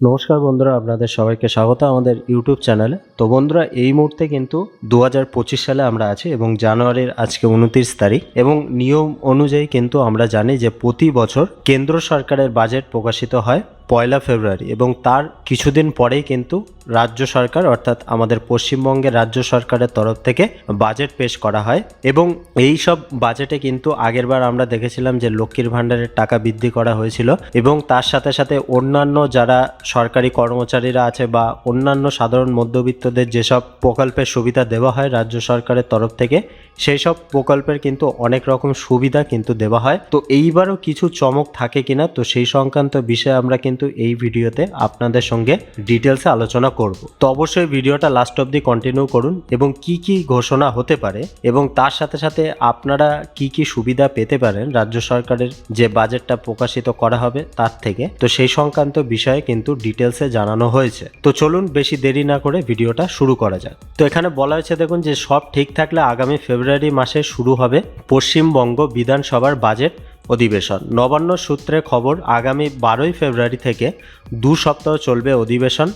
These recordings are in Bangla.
নমস্কার বন্ধুরা, আপনাদের সবাইকে স্বাগত আমাদের ইউটিউব চ্যানেলে। তো বন্ধুরা, এই মুহূর্তে কিন্তু দু হাজার পঁচিশ সালে আমরা আছি এবং জানুয়ারির আজকে উনত্রিশ তারিখ এবং নিয়ম অনুযায়ী কিন্তু আমরা জানি যে প্রতি বছর কেন্দ্র সরকারের বাজেট প্রকাশিত হয় পয়লা ফেব্রুয়ারি এবং তার কিছুদিন পরেই কিন্তু রাজ্য সরকার, অর্থাৎ আমাদের পশ্চিমবঙ্গের রাজ্য সরকারের তরফ থেকে বাজেট পেশ করা হয় এবং এই সব বাজেটে কিন্তু আগেরবার আমরা দেখেছিলাম যে লক্ষ্মীর ভাণ্ডারের টাকা বৃদ্ধি করা হয়েছিল এবং তার সাথে সাথে অন্যান্য যারা সরকারি কর্মচারীরা আছে বা অন্যান্য সাধারণ মধ্যবিত্তদের যেসব প্রকল্পের সুবিধা দেওয়া হয় রাজ্য সরকারের তরফ থেকে, সেই সব প্রকল্পের কিন্তু অনেক রকম সুবিধা কিন্তু দেওয়া হয়। তো এইবারও কিছু চমক থাকে কিনা? তো সেই সংক্রান্ত বিষয়ে আমরা কিন্তু এই ভিডিওতে আপনাদের সঙ্গে ডিটেলসে আলোচনা করব। তো অবশ্যই ভিডিওটা লাস্ট অবধি কন্টিনিউ করুন এবং কি কি ঘোষণা হতে পারে এবং তার সাথে সাথে আপনারা কি কি সুবিধা পেতে পারেন রাজ্য সরকারের যে বাজেটটা প্রকাশিত করা হবে তার থেকে। তো সেই সংক্রান্ত বিষয়ে কিন্তু ডিটেলসে জানানো হয়েছে। তো চলুন বেশি দেরি না করে ভিডিওটা শুরু করা যাক। তো এখানে বলা হয়েছে দেখুন যে সব ঠিক থাকলে আগামী ফেব্রুয়ারি মাসে শুরু হবে পশ্চিমবঙ্গ বিধানসভার বাজেট অধিবেশন। নবান্ন সূত্রে খবর, আগামী বারোই ফেব্রুয়ারি থেকে দু সপ্তাহ চলবে অধিবেশন।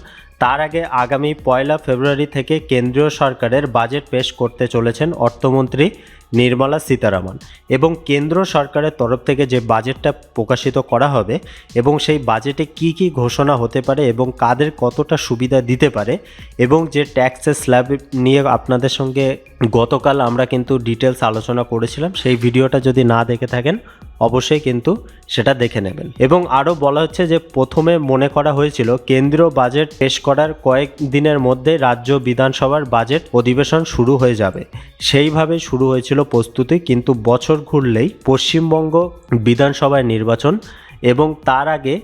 তার আগে আগামী পয়লা ফেব্রুয়ারি থেকে কেন্দ্রীয় সরকারের বাজেট পেশ করতে চলেছেন অর্থমন্ত্রী নির্মলা সীতারামন এবং কেন্দ্র সরকারের তরফ থেকে যে বাজেটটা প্রকাশিত করা হবে এবং সেই বাজেটে কি কি ঘোষণা হতে পারে এবং কাদের কতটা সুবিধা দিতে পারে এবং যে ট্যাক্সের স্ল্যাব নিয়ে আপনাদের সঙ্গে গতকাল আমরা কিন্তু ডিটেলস আলোচনা করেছিলাম, সেই ভিডিওটা যদি না দেখে থাকেন অবশ্যই কিন্তু সেটা দেখে নেবেন। এবং আরও বলা হচ্ছে যে প্রথমে মনে করা হয়েছিল কেন্দ্রীয় বাজেট পেশ করার কয়েক দিনের মধ্যে রাজ্য বিধানসভার বাজেট অধিবেশন শুরু হয়ে যাবে। সেইভাবে শুরু হয়েছিল প্রস্তুতি, কিন্তু বছর ঘুরলেই পশ্চিমবঙ্গ বিধানসভায় নির্বাচন এবং তার আগে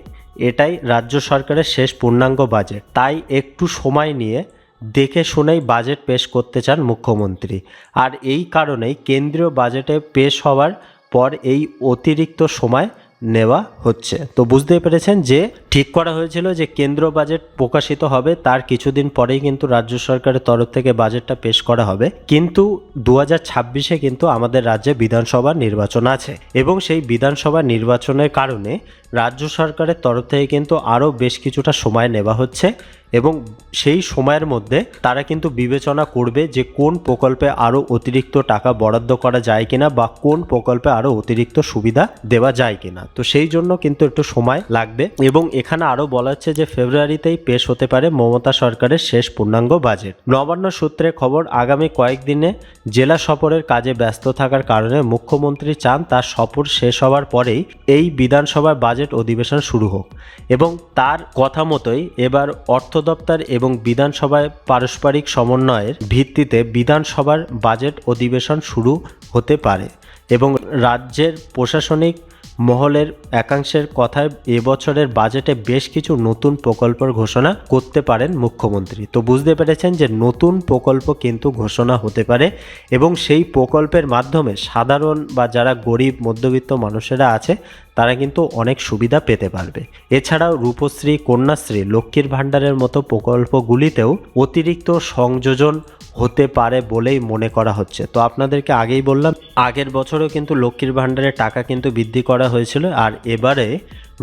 এটাই রাজ্য সরকারের শেষ পূর্ণাঙ্গ বাজেট। তাই একটু সময় নিয়ে দেখে শুনেই বাজেট পেশ করতে চান মুখ্যমন্ত্রী। আর এই কারণেই কেন্দ্রীয় বাজেটে পেশ হওয়ার পর এই অতিরিক্ত সময় নেওয়া হচ্ছে। তো বুঝতেই পেরেছেন যে ঠিক করা হয়েছিল যে কেন্দ্র বাজেট প্রকাশিত হবে, তার কিছুদিন পরেই কিন্তু রাজ্য সরকারের তরফ থেকে বাজেটটা পেশ করা হবে। কিন্তু দু ছাব্বিশে কিন্তু আমাদের রাজ্যে বিধানসভা নির্বাচন আছে এবং সেই বিধানসভা নির্বাচনের কারণে রাজ্য সরকারের তরফ থেকে কিন্তু আরও বেশ কিছুটা সময় নেওয়া হচ্ছে। এবং সেই সময়ের মধ্যে তারা কিন্তু বিবেচনা করবে যে কোন প্রকল্পে আরও অতিরিক্ত টাকা বরাদ্দ করা যায় কিনা বা কোন প্রকল্পে আরও অতিরিক্ত সুবিধা দেওয়া যায় কিনা। তো সেই জন্য কিন্তু একটু সময় লাগবে এবং এখানে আরও বলা হচ্ছে যে ফেব্রুয়ারিতেই পেশ হতে পারে মমতা সরকারের শেষ পূর্ণাঙ্গ বাজেট। নবান্ন সূত্রে খবর, আগামী কয়েকদিনে জেলা সফরের কাজে ব্যস্ত থাকার কারণে মুখ্যমন্ত্রী চান তার সফর শেষ হওয়ার পরেই এই বিধানসভার বাজেট অধিবেশন শুরু হোক এবং তার কথা মতোই এবার অর্থ দপ্তর এবং বিধানসভায় পারস্পরিক সমন্বয়ের ভিত্তিতে বিধানসভার বাজেট অধিবেশন শুরু হতে পারে এবং রাজ্যের প্রশাসনিক মহলের একাংশের কথায় এবছরের বাজেটে বেশ কিছু নতুন প্রকল্পের ঘোষণা করতে পারেন মুখ্যমন্ত্রী। তো বুঝতে পেরেছেন যে নতুন প্রকল্প কিন্তু ঘোষণা হতে পারে এবং সেই প্রকল্পের মাধ্যমে সাধারণ বা যারা গরিব, মধ্যবিত্ত মানুষেরা আছে তারা কিন্তু অনেক সুবিধা পেতে পারবে। এছাড়াও রূপশ্রী, কন্যাশ্রী, লক্ষ্মীর ভাণ্ডারের মতো প্রকল্পগুলিতেও অতিরিক্ত সংযোজন হতে পারে বলেই মনে করা হচ্ছে। তো আপনাদেরকে আগেই বললাম, আগের বছরও কিন্তু লক্ষ্মীর ভাণ্ডারের টাকা কিন্তু বৃদ্ধি করা হয়েছিল আর এবারে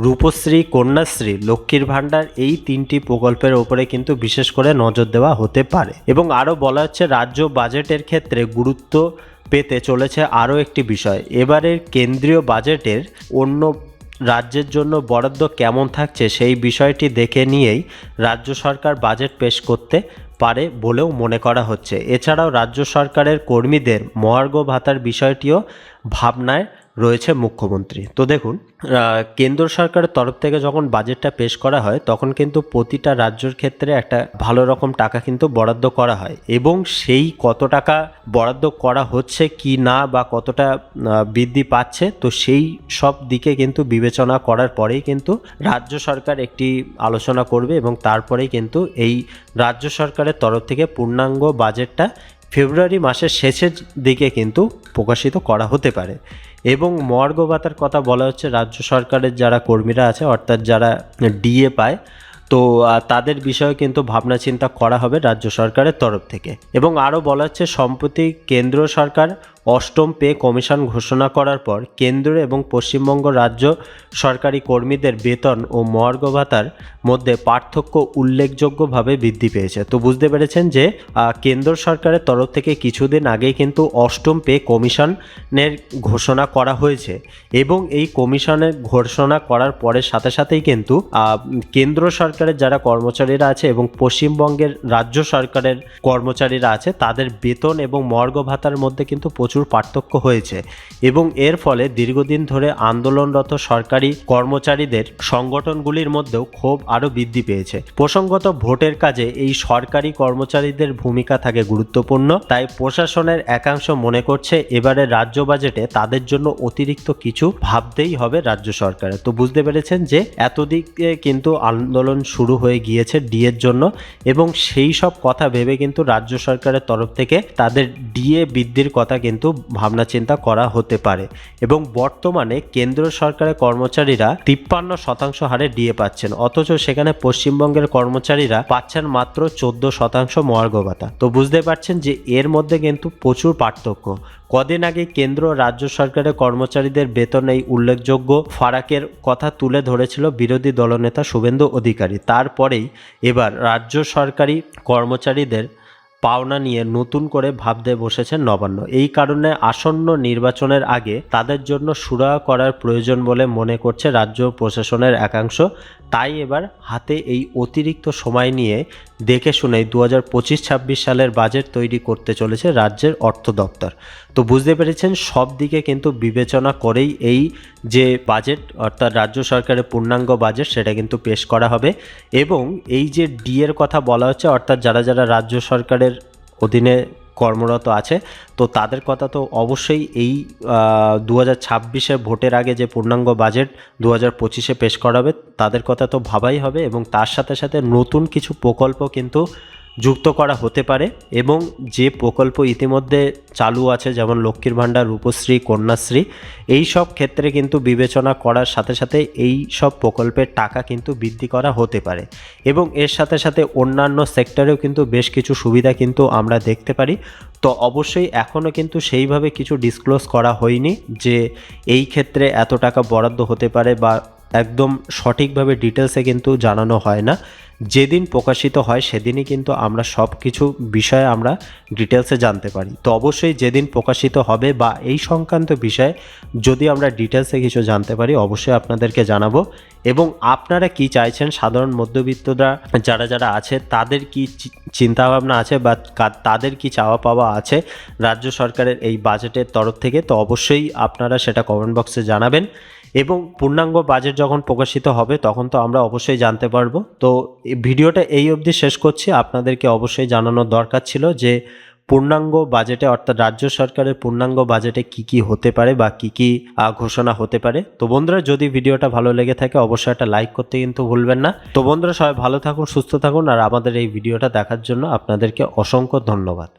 রূপশ্রী, কন্যাশ্রী, লক্ষ্মীর ভাণ্ডার এই তিনটি প্রকল্পের ওপরে কিন্তু বিশেষ করে নজর দেওয়া হতে পারে। এবং আরও বলা হচ্ছে, রাজ্য বাজেটের ক্ষেত্রে গুরুত্ব পেতে চলেছে আরও একটি বিষয়। এবারের কেন্দ্রীয় বাজেটের অন্য রাজ্যের জন্য বরাদ্দ কেমন থাকছে সেই বিষয়টি দেখে নিয়েই রাজ্য সরকার বাজেট পেশ করতে পারে বলেও মনে করা হচ্ছে। এছাড়াও রাজ্য সরকারের কর্মীদের মহার্ঘ ভাতার বিষয়টিও ভাবনায় রয়েছে মুখ্যমন্ত্রী। তো দেখুন কেন্দ্র সরকারের তরফ থেকে যখন বাজেটটা পেশ করা হয়, তখন কিন্তু প্রতিটা রাজ্যের ক্ষেত্রে একটা ভালো রকম টাকা কিন্তু বরাদ্দ করা হয়। এবং সেই কত টাকা বরাদ্দ করা হচ্ছে কি না বা কতটা বৃদ্ধি পাচ্ছে, তো সেই সব দিকে কিন্তু বিবেচনা করার পরেই কিন্তু রাজ্য সরকার একটি আলোচনা করবে এবং তারপরেই কিন্তু এই রাজ্য সরকারের তরফ থেকে পূর্ণাঙ্গ বাজেটটা ফেব্রুয়ারি মাসের শেষের দিকে কিন্তু প্রকাশিত করা হতে পারে। এবং মর্গ ভাতার কথা বলা হচ্ছে রাজ্য সরকারের যারা কর্মীরা আছে, অর্থাৎ যারা ডিএ পায়, তো তাদের বিষয়ে কিন্তু ভাবনা চিন্তা করা হবে রাজ্য সরকারের তরফ থেকে। এবং আরও বলা হচ্ছে, সম্প্রতি কেন্দ্র সরকার অষ্টম পে কমিশন ঘোষণা করার পর কেন্দ্র এবং পশ্চিমবঙ্গ রাজ্য সরকারি কর্মীদের বেতন ও মর্গ ভাতার মধ্যে পার্থক্য উল্লেখযোগ্যভাবে বৃদ্ধি পেয়েছে। তো বুঝতে পেরেছেন যে কেন্দ্র সরকারের তরফ থেকে কিছুদিন আগেই কিন্তু অষ্টম পে কমিশনের ঘোষণা করা হয়েছে এবং এই কমিশনের ঘোষণা করার পরের সাথে সাথেই কিন্তু কেন্দ্র সরকারের যারা কর্মচারীরা আছে এবং পশ্চিমবঙ্গের রাজ্য সরকারের কর্মচারীরা আছে, তাদের বেতন এবং মর্গ ভাতার মধ্যে কিন্তু প্রচুর পার্থক্য হয়েছে এবং এর ফলে দীর্ঘদিন ধরে আন্দোলনরত সরকারি কর্মচারীদের সংগঠনগুলির মধ্যেও ক্ষোভ আরও বৃদ্ধি পেয়েছে। প্রসঙ্গত ভোটের কাজে এই সরকারি কর্মচারীদের ভূমিকা থাকে গুরুত্বপূর্ণ, তাই প্রশাসনের একাংশ মনে করছে এবারে রাজ্য বাজেটে তাদের জন্য অতিরিক্ত কিছু ভাবতেই হবে রাজ্য সরকারের তো বুঝতে পেরেছেন যে এতদিকে কিন্তু আন্দোলন শুরু হয়ে গিয়েছে ডিএর জন্য এবং সেই সব কথা ভেবে কিন্তু রাজ্য সরকারের তরফ থেকে তাদের ডিএ বৃদ্ধির কথা কিন্তু ভাবনা চিন্তা করা হতে পারে এবং বর্তমানে কেন্দ্র সরকারের কর্মচারীরা তিপ্পান্ন শতাংশ হারে ডিএ পাচ্ছেন, অথচ সেখানে পশ্চিমবঙ্গের কর্মচারীরা পাচ্ছেন মাত্র চোদ্দ শতাংশ মহার্ঘ ভাতা তো বুঝতে পারছেন যে এর মধ্যে কিন্তু প্রচুর পার্থক্য। কদিন আগে কেন্দ্র রাজ্য সরকারের কর্মচারীদের বেতন এই উল্লেখযোগ্য ফারাকের কথা তুলে ধরেছিল বিরোধী দলনেতা শুভেন্দু অধিকারী। তারপরেই এবার রাজ্য সরকারি কর্মচারীদের পাওনা নিয়ে নতুন করে ভাবতে বসেছেন নবান্ন। এই কারণে আসন্ন নির্বাচনের আগে তাদের জন্য সুরা করার প্রয়োজন বলে মনে করছে রাজ্য প্রশাসনের একাংশ। তাই এবার হাতে এই অতিরিক্ত সময় নিয়ে দেখে শুনে দু হাজার পঁচিশ ছাব্বিশ সালের বাজেট তৈরি করতে চলেছে রাজ্যের অর্থ দপ্তর। তো বুঝতে পেরেছেন, সব দিকে কিন্তু বিবেচনা করেই এই যে বাজেট, অর্থাৎ রাজ্য সরকারের পূর্ণাঙ্গ বাজেট, সেটা কিন্তু পেশ করা হবে। এবং এই যে ডি এর কথা বলা হচ্ছে, অর্থাৎ যারা যারা রাজ্য সরকারের অধীনে কর্মরত আছে। তো তাদের কথা তো অবশ্যই এই দু হাজার ছাব্বিশে ভোটের আগে যে পূর্ণাঙ্গ বাজেট দু হাজার পঁচিশে পেশ করাবে, তাদের কথা তো ভাবাই হবে এবং তার সাথে সাথে নতুন কিছু প্রকল্প কিন্তু যুক্ত করা হতে পারে এবং যে প্রকল্প ইতিমধ্যে চালু আছে, যেমন লক্ষ্মীর ভাণ্ডার, রূপশ্রী, কন্যাশ্রী, এই সব ক্ষেত্রে কিন্তু বিবেচনা করার সাথে সাথে এই সব প্রকল্পের টাকা কিন্তু বৃদ্ধি করা হতে পারে। এবং এর সাথে সাথে অন্যান্য সেক্টরেও কিন্তু বেশ কিছু সুবিধা কিন্তু আমরা দেখতে পারি। তো অবশ্যই এখনও কিন্তু সেইভাবে কিছু ডিসক্লোজ করা হয়নি যে এই ক্ষেত্রে এত টাকা বরাদ্দ হতে পারে বা একদম সঠিকভাবে ডিটেলসে কিন্তু জানানো হয় না। যেদিন প্রকাশিত হয়, সেদিনই কিন্তু আমরা সব কিছু বিষয়ে আমরা ডিটেলসে জানতে পারি। তো অবশ্যই যেদিন প্রকাশিত হবে বা এই সংক্রান্ত বিষয়ে যদি আমরা ডিটেলসে কিছু জানতে পারি, অবশ্যই আপনাদেরকে জানাব। এবং আপনারা কি চাইছেন, সাধারণ মধ্যবিত্তরা যারা যারা আছে, তাদের কি চিন্তাভাবনা আছে বা তাদের কি চাওয়া পাওয়া আছে রাজ্য সরকারের এই বাজেটের তরফ থেকে, তো অবশ্যই আপনারা সেটা কমেন্ট বক্সে জানাবেন। এবং পূর্ণাঙ্গ বাজেট যখন প্রকাশিত হবে, তখন তো আমরা অবশ্যই জানতে পারব। তো ভিডিওটা এই অবধি শেষ করছি। আপনাদেরকে অবশ্যই জানানোর দরকার ছিল যে, পূর্ণাঙ্গ বাজেটে অর্থাৎ রাজ্য সরকারের পূর্ণাঙ্গ বাজেটে কি কি হতে পারে বা কি কি ঘোষণা হতে পারে। তো বন্ধুরা, যদি ভিডিওটা ভালো লেগে থাকে, অবশ্যই একটা লাইক করতে কিন্তু ভুলবেন না। তো বন্ধুরা, সবাই ভালো থাকুন, সুস্থ থাকুন। আর আমাদের এই ভিডিওটা দেখার জন্য আপনাদেরকে অসংখ্য ধন্যবাদ।